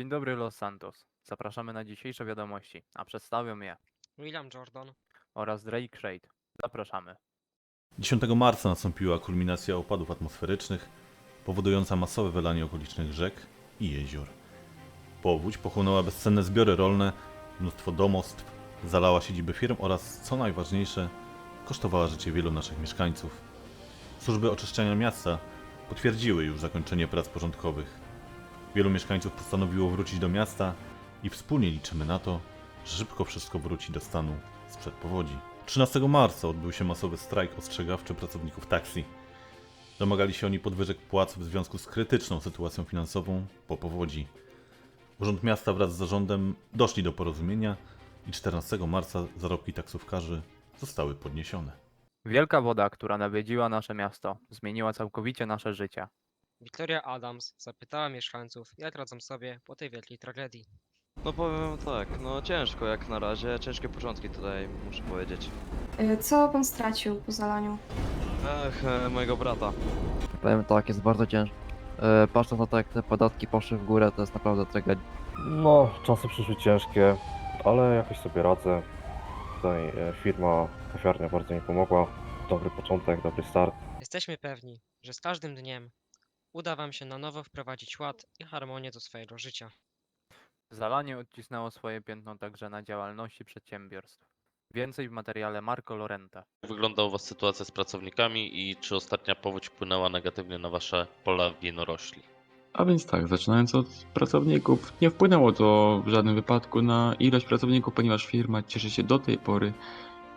Dzień dobry Los Santos. Zapraszamy na dzisiejsze wiadomości, a przedstawią je William Jordan. oraz Drake Shade. Zapraszamy. 10 marca nastąpiła kulminacja opadów atmosferycznych, powodująca masowe wylanie okolicznych rzek i jezior. Powódź pochłonęła bezcenne zbiory rolne, mnóstwo domostw, zalała siedziby firm oraz, co najważniejsze, kosztowała życie wielu naszych mieszkańców. Służby oczyszczania miasta potwierdziły już zakończenie prac porządkowych. Wielu mieszkańców postanowiło wrócić do miasta i wspólnie liczymy na to, że szybko wszystko wróci do stanu sprzed powodzi. 13 marca odbył się masowy strajk ostrzegawczy pracowników taksi. Domagali się oni podwyżek płac w związku z krytyczną sytuacją finansową po powodzi. Urząd Miasta wraz z zarządem doszli do porozumienia i 14 marca zarobki taksówkarzy zostały podniesione. Wielka woda, która nawiedziła nasze miasto, zmieniła całkowicie nasze życie. Victoria Adams zapytała mieszkańców, jak radzą sobie po tej wielkiej tragedii. No powiem tak, no ciężko jak na razie, ciężkie początki tutaj muszę powiedzieć. Y, Co pan stracił po zalaniu? Ech, e, mojego brata. Powiem tak, jest bardzo ciężko. E, patrząc na to, jak te podatki poszły w górę, to jest naprawdę tragedia. No, czasy przyszły ciężkie, ale jakoś sobie radzę. Tutaj e, firma, kawiarnia bardzo mi pomogła. Dobry początek, dobry start. Jesteśmy pewni, że z każdym dniem uda wam się na nowo wprowadzić ład i harmonię do swojego życia. Zalanie odcisnęło swoje piętno także na działalności przedsiębiorstw. Więcej w materiale Marco Lorente. Jak wygląda u Was sytuacja z pracownikami i czy ostatnia powódź wpłynęła negatywnie na Wasze pola winorośli? A więc tak, zaczynając od pracowników, nie wpłynęło to w żadnym wypadku na ilość pracowników, ponieważ firma cieszy się do tej pory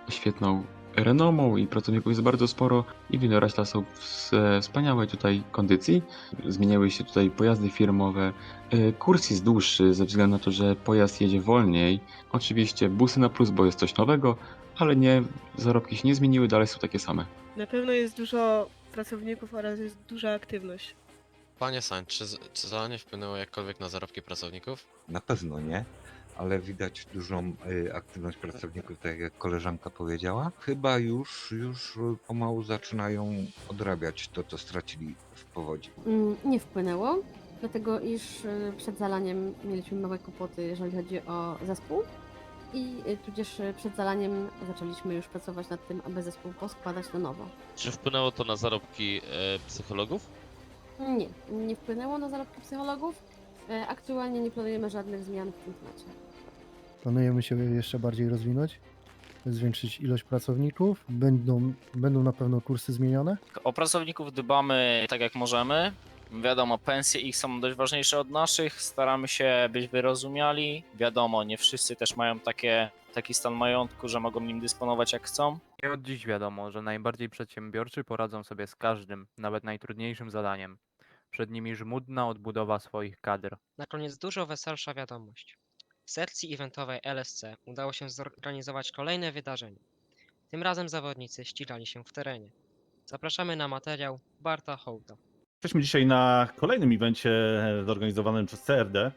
świetną renomą i pracowników jest bardzo sporo i winorośla są w wspaniałej tutaj kondycji. Zmieniały się tutaj pojazdy firmowe, e, kurs jest dłuższy ze względu na to, że pojazd jedzie wolniej. Oczywiście busy na plus, bo jest coś nowego, ale nie, zarobki się nie zmieniły, dalej są takie same. Na pewno jest dużo pracowników oraz jest duża aktywność. Panie Sań, czy, czy zalanie wpłynęło jakkolwiek na zarobki pracowników? Na pewno nie, ale widać dużą y, aktywność pracowników, tak jak koleżanka powiedziała. Chyba już, już pomału zaczynają odrabiać to, co stracili w powodzi. Mm, Nie wpłynęło, dlatego iż y, przed zalaniem mieliśmy małe kłopoty, jeżeli chodzi o zespół. I y, tudzież przed zalaniem zaczęliśmy już pracować nad tym, aby zespół poskładać na nowo. Czy wpłynęło to na zarobki e, psychologów? Nie, nie wpłynęło na zarobki psychologów. E, Aktualnie nie planujemy żadnych zmian w tym temacie. Planujemy się jeszcze bardziej rozwinąć, zwiększyć ilość pracowników. Będą, będą na pewno kursy zmienione. O pracowników dbamy tak jak możemy. Wiadomo, pensje ich są dość ważniejsze od naszych. Staramy się być wyrozumiali. Wiadomo, nie wszyscy też mają takie, taki stan majątku, że mogą nim dysponować jak chcą. Nie od dziś wiadomo, że najbardziej przedsiębiorczy poradzą sobie z każdym, nawet najtrudniejszym zadaniem. Przed nimi żmudna odbudowa swoich kadr. Na koniec dużo weselsza wiadomość. W sekcji eventowej LSC udało się zorganizować kolejne wydarzenie. Tym razem zawodnicy ścigali się w terenie. Zapraszamy na materiał Barta Hołta. Jesteśmy dzisiaj na kolejnym evencie zorganizowanym przez CRD, e,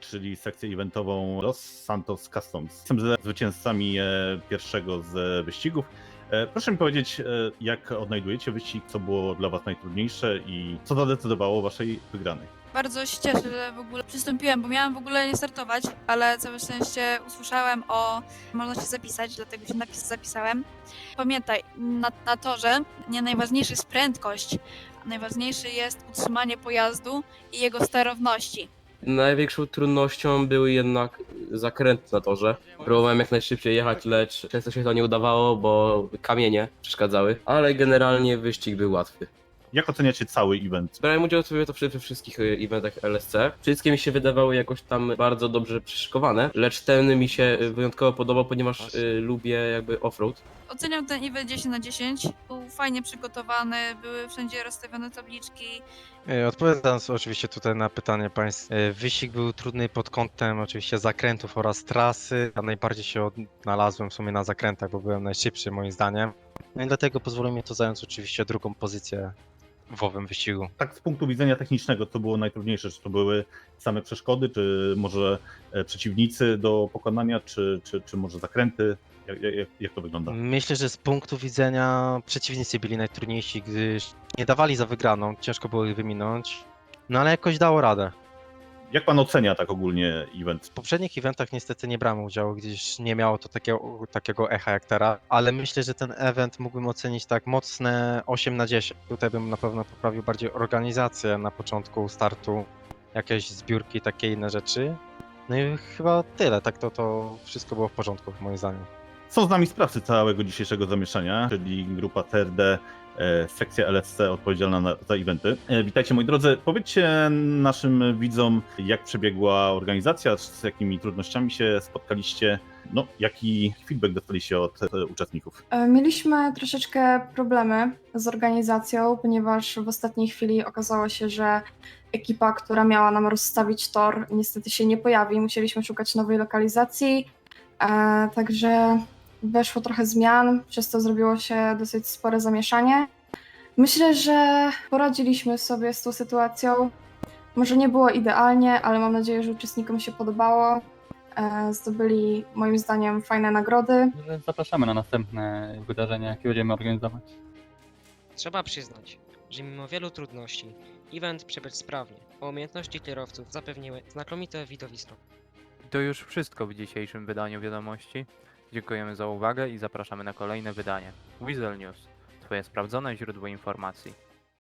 czyli sekcję eventową Los Santos Customs. Jestem ze zwycięzcami e, pierwszego z wyścigów. E, Proszę mi powiedzieć, e, jak odnajdujecie wyścig, co było dla Was najtrudniejsze i co zadecydowało o Waszej wygranej. Bardzo się cieszę, że w ogóle przystąpiłem, bo miałam w ogóle nie startować, ale całe szczęście usłyszałem o można się zapisać, dlatego się napis zapisałem. Pamiętaj, na, na torze nie najważniejsza jest prędkość, a najważniejsze jest utrzymanie pojazdu i jego sterowności. Największą trudnością były jednak zakręty na torze. Próbowałem jak najszybciej jechać, lecz często się to nie udawało, bo kamienie przeszkadzały, ale generalnie wyścig był łatwy. Jak oceniacie cały event? Brałem udział sobie to przy we wszystkich y, eventach LSC. Wszystkie mi się wydawały jakoś tam bardzo dobrze przyszykowane, lecz ten mi się y, wyjątkowo podobał, ponieważ y, lubię jakby offroad. Oceniam ten event 10 na 10. Był fajnie przygotowany, były wszędzie rozstawione tabliczki, E, Odpowiadając oczywiście tutaj na pytanie Państwa, e, wyścig był trudny pod kątem oczywiście zakrętów oraz trasy. Ja najbardziej się odnalazłem w sumie na zakrętach, bo byłem najszybszy moim zdaniem. No i dlatego pozwoliło mi to zająć oczywiście drugą pozycję w owym wyścigu. Tak z punktu widzenia technicznego, co było najtrudniejsze? Czy to były same przeszkody, czy może e, przeciwnicy do pokonania, czy, czy, czy może zakręty? Jak, jak, jak to wygląda? Myślę, że z punktu widzenia przeciwnicy byli najtrudniejsi, gdyż nie dawali za wygraną, ciężko było ich wyminąć. No ale jakoś dało radę. Jak pan ocenia tak ogólnie event? W poprzednich eventach niestety nie brałem udziału, gdyż nie miało to takiego, takiego echa jak teraz, ale myślę, że ten event mógłbym ocenić tak mocne 8 na 10. Tutaj bym na pewno poprawił bardziej organizację na początku startu, jakieś zbiórki, takie inne rzeczy. No i chyba tyle, tak to, to wszystko było w porządku moim zdaniem. Są z nami sprawcy całego dzisiejszego zamieszania, czyli grupa TRD, sekcja LSC odpowiedzialna na, za eventy. E, witajcie moi drodzy. Powiedzcie naszym widzom, jak przebiegła organizacja, z jakimi trudnościami się spotkaliście, no jaki feedback dostaliście od e, uczestników. E, Mieliśmy troszeczkę problemy z organizacją, ponieważ w ostatniej chwili okazało się, że ekipa, która miała nam rozstawić tor, niestety się nie pojawi. Musieliśmy szukać nowej lokalizacji, e, także weszło trochę zmian, przez to zrobiło się dosyć spore zamieszanie. Myślę, że poradziliśmy sobie z tą sytuacją. Może nie było idealnie, ale mam nadzieję, że uczestnikom się podobało. E, Zdobyli moim zdaniem fajne nagrody. Zapraszamy na następne wydarzenia, jakie będziemy organizować. Trzeba przyznać, że mimo wielu trudności, event przebiegł sprawnie, a umiejętności kierowców zapewniły znakomite widowisko. To już wszystko w dzisiejszym wydaniu wiadomości. Dziękujemy za uwagę i zapraszamy na kolejne wydanie. Weasel News, Twoje sprawdzone źródło informacji.